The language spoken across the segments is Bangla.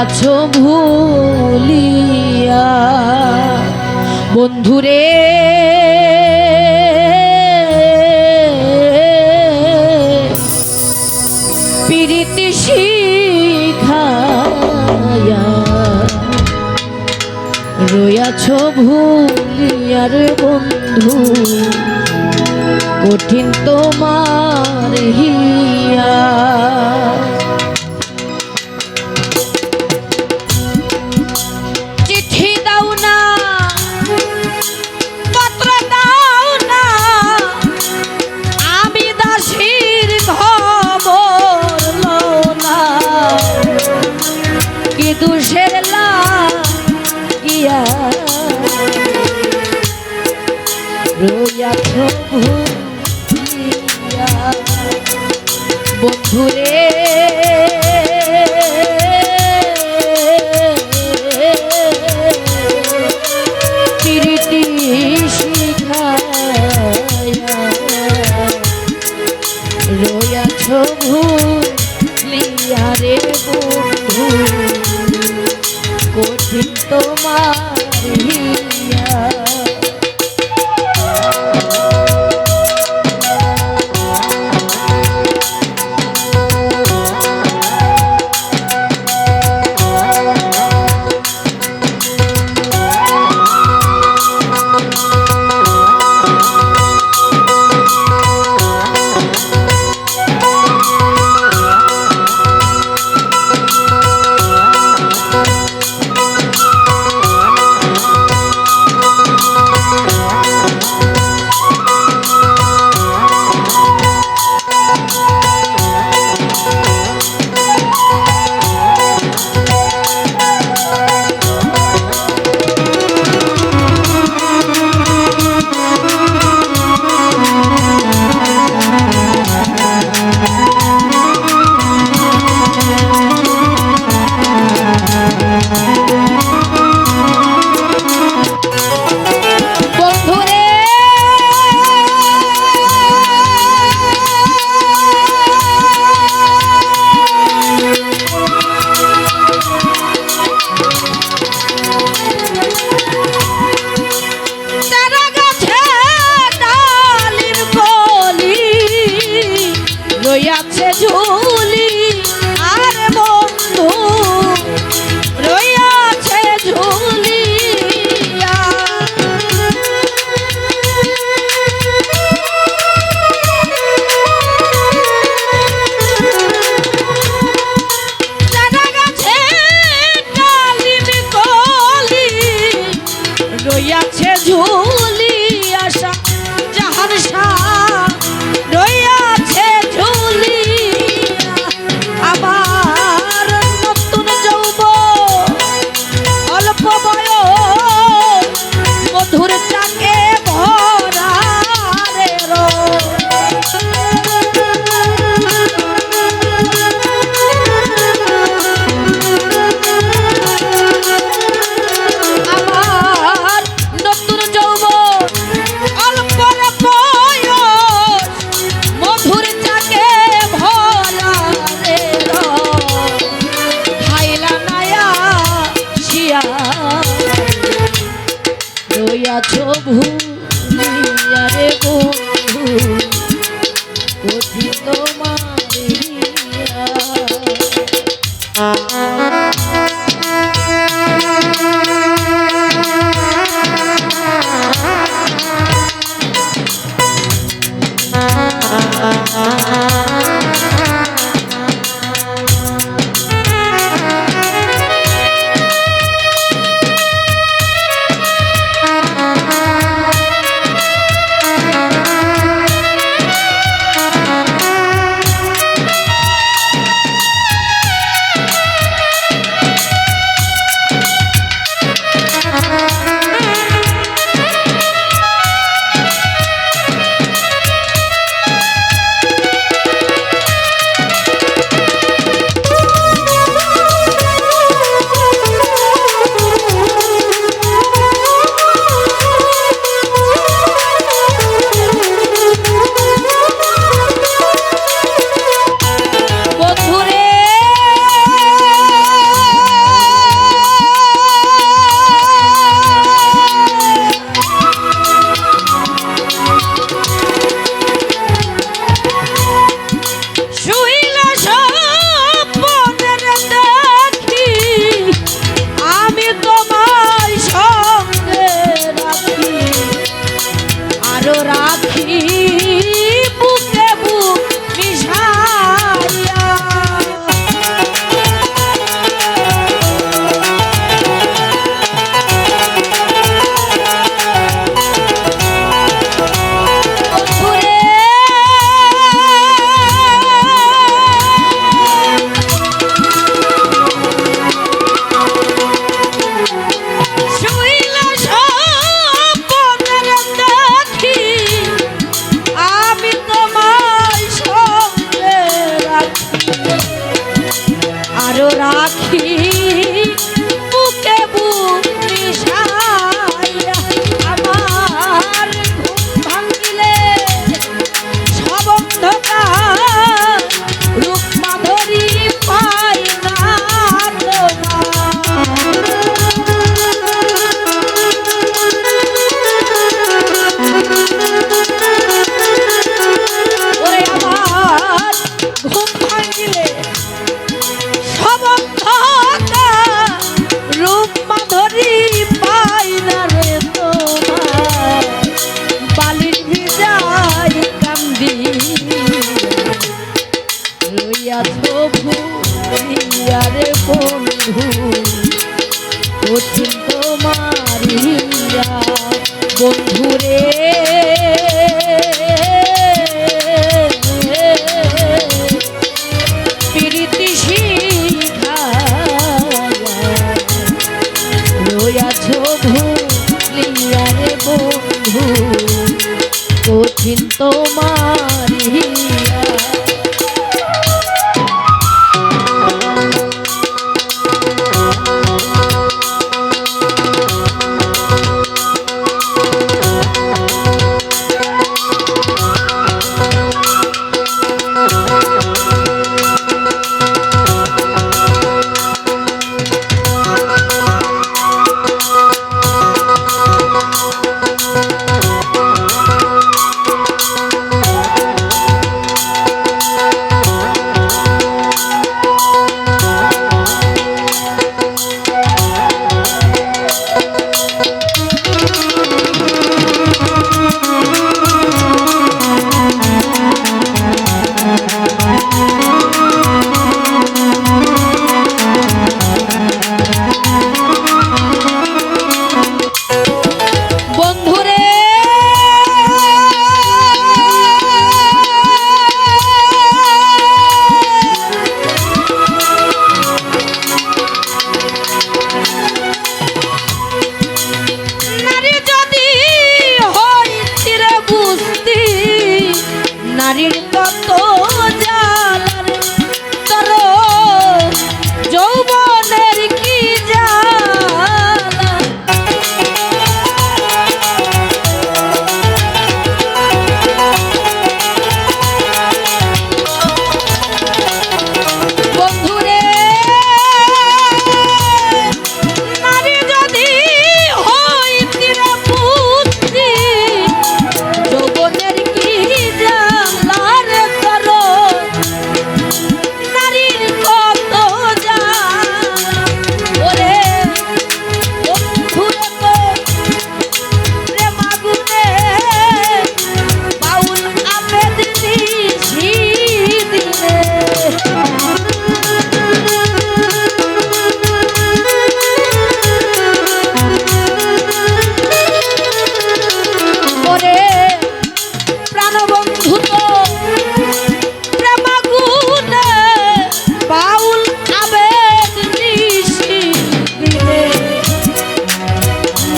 আছো ভুলিয়া। বন্ধুরে পিরিতি শিখায়া ভুলিয়ার বন্ধু। কঠিন তোমার বন্ধুরে। people who বন্ধু কঠিন তোমারিয়া বন্ধু রে প্রীতি শিখা রয়াছ ভুলিয়া রে বন্ধু তোমার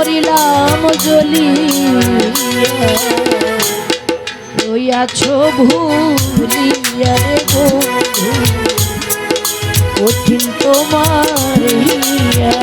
মরিলাম জলি রইয়াছ ভুলিয়া রে বন্ধু কঠিন তোমার হিয়া